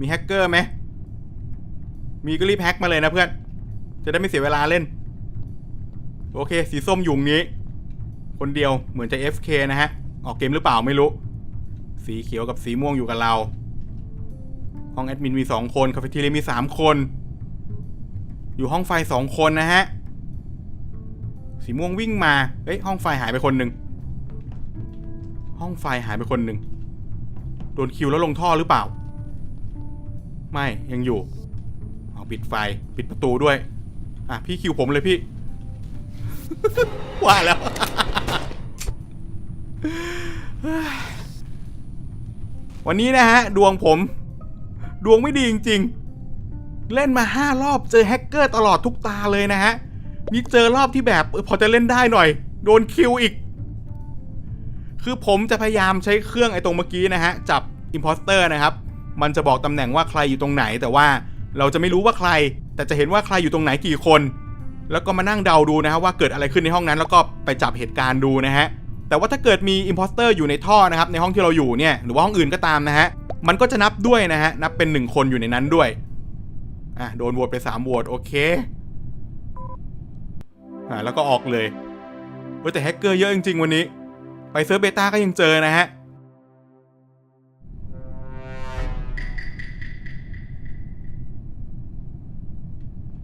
มีแฮกเกอร์ไหมมีก็รีบแฮกมาเลยนะเพื่อน จะได้ไม่เสียเวลาเล่น โอเค สีส้มอยู่งนี้ คนเดียวเหมือนจะ FK นะฮะ ออกเกมหรือเปล่าไม่รู้ สีเขียวกับสีม่วงอยู่กับเรา ห้องแอดมินมีสองคน คาเฟ่ทีเรียมีสามคน อยู่ห้องไฟสองคนนะฮะ สีม่วงวิ่งมาเฮ้ย ห้องไฟหายไปคนหนึ่ง ห้องไฟหายไปคนหนึ่ง โดนคิวแล้วลงท่อหรือเปล่า ไม่ยังอยู่เอาปิดไฟปิดประตูด้วย อะ พี่คิวผมเลยพี่ ว่าแล้ว วันนี้นะฮะ ดวงผม ดวงไม่ดีจริง ๆ เล่นมาห้ารอบเจอแฮกเกอร์ตลอดทุกตาเลยนะฮะ มีเจอรอบที่แบบพอจะเล่นได้หน่อย โดนคิวอีก คือผมจะพยายามใช้เครื่องไอ้ตรงเมื่อกี้นะฮะ จับอิมพอสเตอร์นะครับ มันจะบอกตำแหน่งว่าใครอยู่ตรงไหน แต่ว่าเราจะไม่รู้ว่าใคร แต่จะเห็นว่าใครอยู่ตรงไหนกี่คน แล้วก็มานั่งเดาดูนะฮะว่าเกิดอะไรขึ้นในห้องนั้น แล้วก็ไปจับเหตุการณ์ดูนะฮะแต่ว่าถ้าเกิดมีอิมพอสเตอร์อยู่ในท่อนะครับในห้องที่เราอยู่เนี่ยหรือว่าห้องอื่นก็ตามนะฮะมันก็จะนับด้วยนะฮะนับเป็นหนึ่งคนอยู่ในนั้นด้วยอะโดนโหวตไป3โหวตโอเคอ่าแล้วก็ออกเลยเฮ้แต่แฮกเกอร์เยอะจริงๆวันนี้ ไปเซิร์ฟเบต้าก็ยังเจอนะฮะ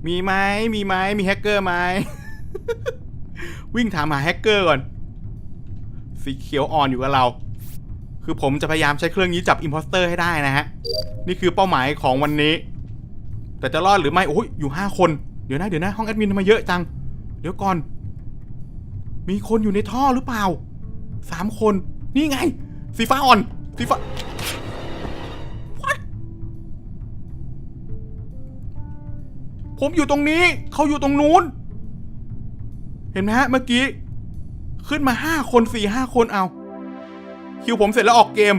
มีไหมมีไหมมีแฮกเกอร์ไหม วิ่งถามหาแฮกเกอร์ก่อน สีเขียวอ่อนอยู่กับเรา คือผมจะพยายามใช้เครื่องนี้จับอิมพอสเตอร์ให้ได้นะฮะ นี่คือเป้าหมายของวันนี้ แต่จะรอดหรือไม่ โอ้ยอยู่ห้าคน เดี๋ยวนะ เดี๋ยวนะ ห้องแอดมินทำไมเยอะจัง เดี๋ยวก่อน มีคนอยู่ในท่อหรือเปล่าสามคน นี่ไง สีฟ้าอ่อน สีฟ้า ผมอยู่ตรงนี้ เขาอยู่ตรงนู้น เห็นไหมฮะเมื่อกี้ ขึ้นมาห้าคนสี่ห้าคนเอา คิวผมเสร็จแล้วออกเกม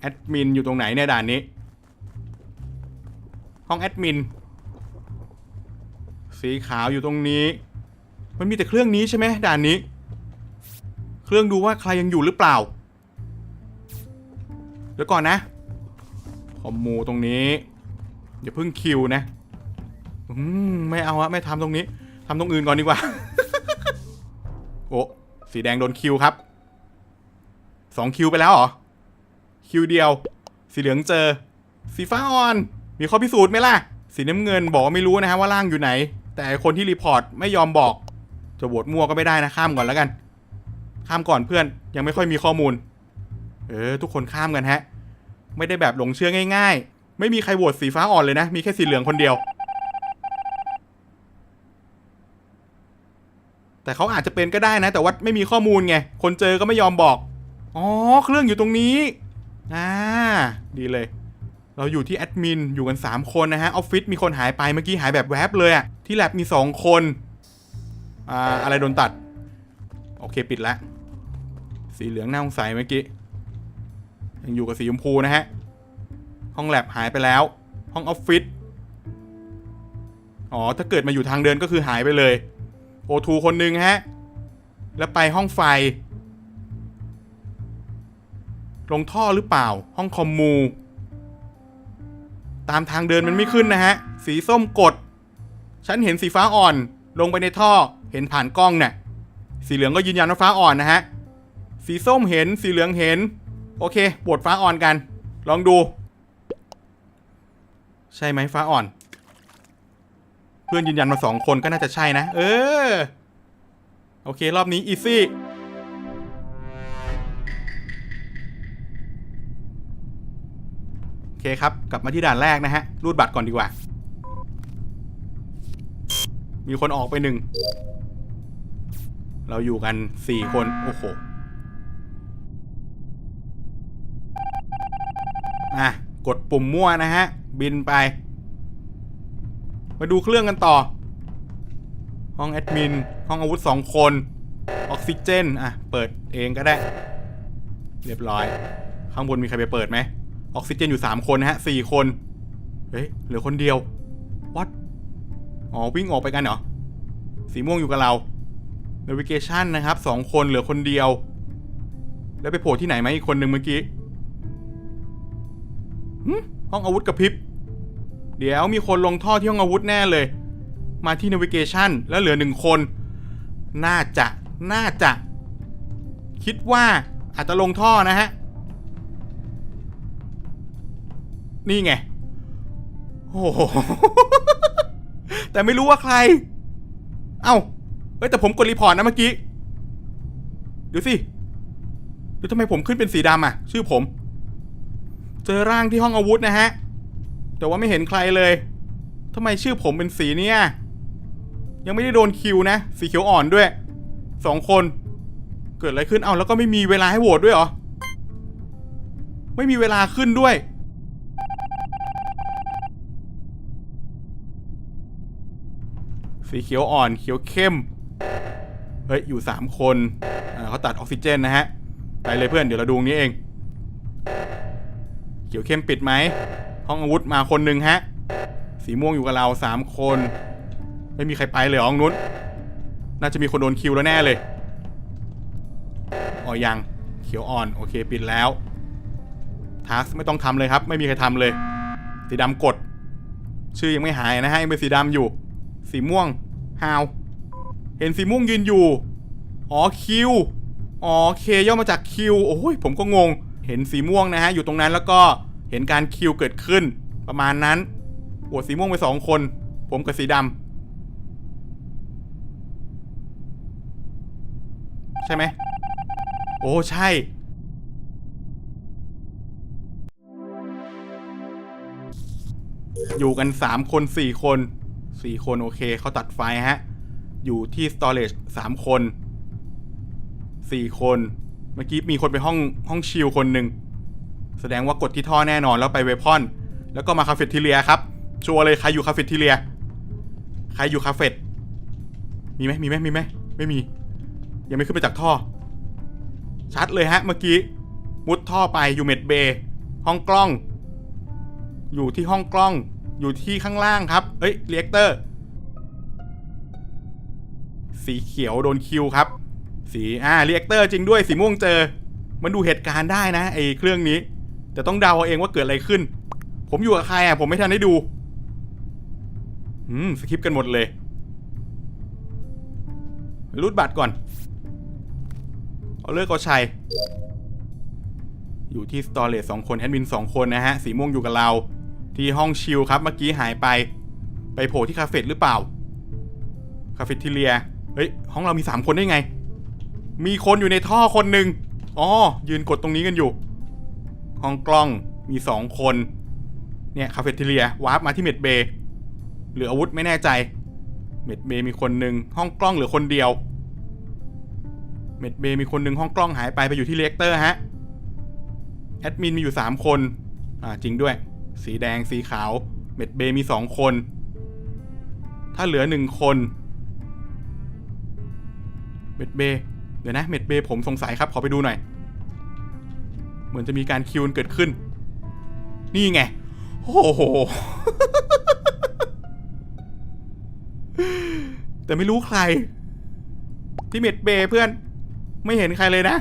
แอดมินอยู่ตรงไหนเนี่ยด่านนี้ ห้องแอดมิน สีขาวอยู่ตรงนี้ มันมีแต่เครื่องนี้ใช่ไหมด่านนี้ เครื่องดูว่าใครยังอยู่หรือเปล่า เดี๋ยวก่อนนะ คอมมูตรงนี้อย่าเพิ่งคิวนะมไม่เอาอะไม่ทำตรงนี้ทำตรงอื่นก่อนดีกว่า โอ้สีแดงโดนคิวครับสองคิวไปแล้วเหรอ คิวเดียว สีเหลืองเจอ สีฟ้าอ่อน มีข้อพิสูจน์ไหมล่ะ สีน้ำเงินบอกไม่รู้นะฮะว่าล่างอยู่ไหน แต่คนที่รีพอร์ตไม่ยอมบอก จะโหวตมั่วก็ไม่ได้นะข้ามก่อนแล้วกัน ข้ามก่อนเพื่อนยังไม่ค่อยมีข้อมูล เออ ทุกคนข้ามกันฮะ ไม่ได้แบบหลงเชื่อง่าย ๆ ไม่มีใครโหวตสีฟ้าอ่อนเลยนะ มีแค่สีเหลืองคนเดียว แต่เขาอาจจะเป็นก็ได้นะ แต่ว่าไม่มีข้อมูลไง คนเจอก็ไม่ยอมบอก อ๋อ เครื่องอยู่ตรงนี้ อ่า ดีเลย เราอยู่ที่แอดมิน อยู่กัน 3 คนนะฮะ ออฟฟิศมีคนหายไป เมื่อกี้หายแบบแวบเลยอะที่แลบมี 2 คน อ่า อะไรโดนตัด โอเค ปิดล้วสีเหลืองน่าสงสัยเมื่อกี้ ยังอยู่กับสีชมพูนะฮะ ห้องแลบหายไปแล้ว ห้องออฟฟิศ อ๋อ ถ้าเกิดมาอยู่ทางเดินก็คือหายไปเลย โอทูคนหนึ่งฮะ แล้วไปห้องไฟ ลงท่อหรือเปล่า ห้องคอมมู ตามทางเดินมันไม่ขึ้นนะฮะ สีส้มกด ฉันเห็นสีฟ้าอ่อน ลงไปในท่อ เห็นผ่านกล้องเนี่ย สีเหลืองก็ยืนยันว่าฟ้าอ่อนนะฮะ สีส้มเห็น สีเหลืองเห็น โอเคบวดฟ้าอ่อนกัน ลองดู ใช่ไหมฟ้าอ่อน เพื่อนยืนยันมาสองคนก็น่าจะใช่นะ เออ โอเค รอบนี้อีซี่โอเคครับ กลับมาที่ด่านแรกนะฮะ รูดบัตรก่อนดีกว่า มีคนออกไปหนึ่ง เราอยู่กันสี่คน โอ้โห อะกดปุ่มมั่วนะฮะ บินไป มาดูเครื่องกันต่อ ห้องแอดมิน ห้องอาวุธสองคน ออกซิเจน อะ เปิดเองก็ได้ เรียบร้อย ข้างบนมีใครไปเปิดไหม ออกซิเจนอยู่สามคนนะฮะสี่คน เฮ้ย เหลือคนเดียว วัดอ๋อ วิ่งออกไปกันเหรอ สีม่วงอยู่กับเรา navigation นะครับสองคนเหลือคนเดียว แล้วไปโผล่ที่ไหนไหมอีกคนหนึ่งเมื่อกี้ ห้องอาวุธกระพริบ เดี๋ยวมีคนลงท่อที่ห้องอาวุธแน่เลย มาที่ navigation แล้วเหลือหนึ่งคน น่าจะ น่าจะ คิดว่าอาจจะลงท่อนะฮะ นี่ไง โอ้โห แต่ไม่รู้ว่าใคร เอ้า เฮ้ยแต่ผมกดรีพอร์ตนะเมื่อกี้ ดูสิดูทำไมผมขึ้นเป็นสีดำอะ ชื่อผม จอร่างที่ห้องอาวุธนะฮะ แต่ว่าไม่เห็นใครเลยทำไมชื่อผมเป็นสีเนี่ย ยังไม่ได้โดนคิวนะ สีเขียวอ่อนด้วย สองคน เกิดอะไรขึ้น เอาแล้วก็ไม่มีเวลาให้โหวตด้วยเหรอ ไม่มีเวลาขึ้นด้วย สีเขียวอ่อน เขียวเข้ม เฮ้ย อยู่สามคน เขาตัดออกซิเจนนะฮะ ไปเลยเพื่อน เดี๋ยวเราดูงนี้เอง เขียวเข้มปิดไหมห้องอาวุธมาคนหนึ่งฮะ สีม่วงอยู่กับเราสามคน ไม่มีใครไปเลยห้องนู้น น่าจะมีคนโดนคิวแล้วแน่เลยอ๋อยัง เขียวอ่อน โอเค ปิดแล้วทัสไม่ต้องทำเลยครับ ไม่มีใครทำเลย สีดำกด ชื่อยังไม่หายนะฮะยังเป็นสีดำอยู่ สีม่วงฮาวเห็นสีม่วงยืนอยู่ อ๋อคิว อ๋อเคย่อมาจากคิว โอ้ยผมก็งง เห็นสีม่วงนะฮะอยู่ตรงนั้นแล้วก็เห็นการคิวเกิดขึ้น ประมาณนั้นโหวตสีม่วงไปสองคน ผมกับสีดำใช่ไหมโอ้ใช่อยู่กัน 3 คน 4 คน 4 คนโอเคเขาตัดไฟฮะ อยู่ที่ storage 3 คน 4 คน มื่อกี้มีคนไปห้องห้องชิลคนหนึ่งแสดงว่ากดที่ท่อแน่นอนแล้วไปเวพอน แล้วก็มาคาเฟ่ทีเรียครับ ชัวร์เลยใครอยู่คาเฟ่ทีเรีย ใครอยู่คาเฟ่มีไหมมีไหมมีไหมไม่มี ยังไม่ขึ้นไปจากท่อ ชัดเลยฮะ เมื่อกี้ มุดท่อไปอยู่เมดเบย์ห้องกล้อง อยู่ที่ห้องกล้อง อยู่ที่ข้างล่างครับ เอ้ยเรียกเตอร์ สีเขียวโดนคิวครับ สีอ่าเรียกเตอร์จริงด้วยสีม่วงเจอ มันดูเหตุการณ์ได้นะไอ้เครื่องนี้ แต่ต้องเดาเอาเองว่าเกิดอะไรขึ้น ผมอยู่กับใครอะผมไม่ทันได้ดูอืมสคิปกันหมดเลยรูดบัตรก่อน เอาเลิกเอาชัย อยู่ที่สตอเรจสองคนแอดมินสองคนนะฮะ สีม่วงอยู่กับเรา ที่ห้องชิลครับ เมื่อกี้หายไป ไปโผล่ที่คาเฟ่หรือเปล่า คาเฟ่ทีเรีย เฮ้ย ห้องเรามีสามคนได้ไง มีคนอยู่ในท่อคนหนึ่งอ๋อ ยืนกดตรงนี้กันอยู่ ห้องกล้องมีสองคน เนี่ย คาเฟทเรียวาร์ปมาที่เมดเบย์เหลืออาวุธไม่แน่ใจ เมดเบย์มีคนหนึ่งห้องกล้องเหลือคนเดียว เมดเบย์มีคนหนึ่งห้องกล้องหายไปไปอยู่ที่เลกเตอร์ฮะ แอดมินมีอยู่ 3 คน อ่าจริงด้วย สีแดงสีขาว เมดเบย์มี 2 คน ถ้าเหลือ 1 คน เมดเบย์ เดี๋ยวนะเมดเบย์ผมสงสัยครับ ขอไปดูหน่อย เหมือนจะมีการคิวเกิดขึ้น นี่ไง โอ้โห แต่ไม่รู้ใคร ที่เมดเบย์เพื่อน ไม่เห็นใครเลยนะ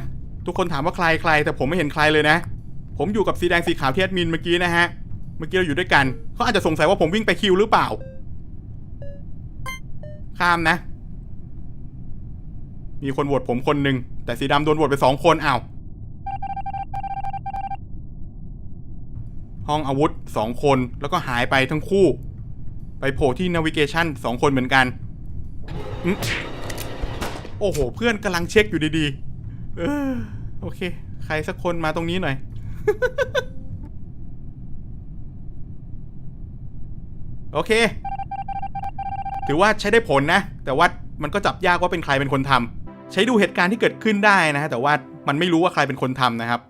ทุกคนถามว่าใครใคร แต่ผมไม่เห็นใครเลยนะ ผมอยู่กับสีแดงสีขาวเที่แอดมินเมื่อกี้นะฮะ เมื่อกี้เราอยู่ด้วยกัน เขาอาจจะสงสัยว่าผมวิ่งไปคิวหรือเปล่า ข้ามนะ มีคนโหวตผมคนหนึ่งแต่สีดำโดนโหวตไปสองคนอ้าวห้องอาวุธสองคนแล้วก็หายไปทั้งคู่ ไปโผล่ที่ navigation สองคนเหมือนกันอโอ้โห เพื่อนกำลังเช็คอยู่ดีๆเออโอเค ใครสักคนมาตรงนี้หน่อย โอเค ถือว่าใช้ได้ผลนะ แต่ว่ามันก็จับยากว่าเป็นใครเป็นคนทำ ใช้ดูเหตุการณ์ที่เกิดขึ้นได้นะฮะแต่ว่ามันไม่รู้ว่าใครเป็นคนทำนะครับ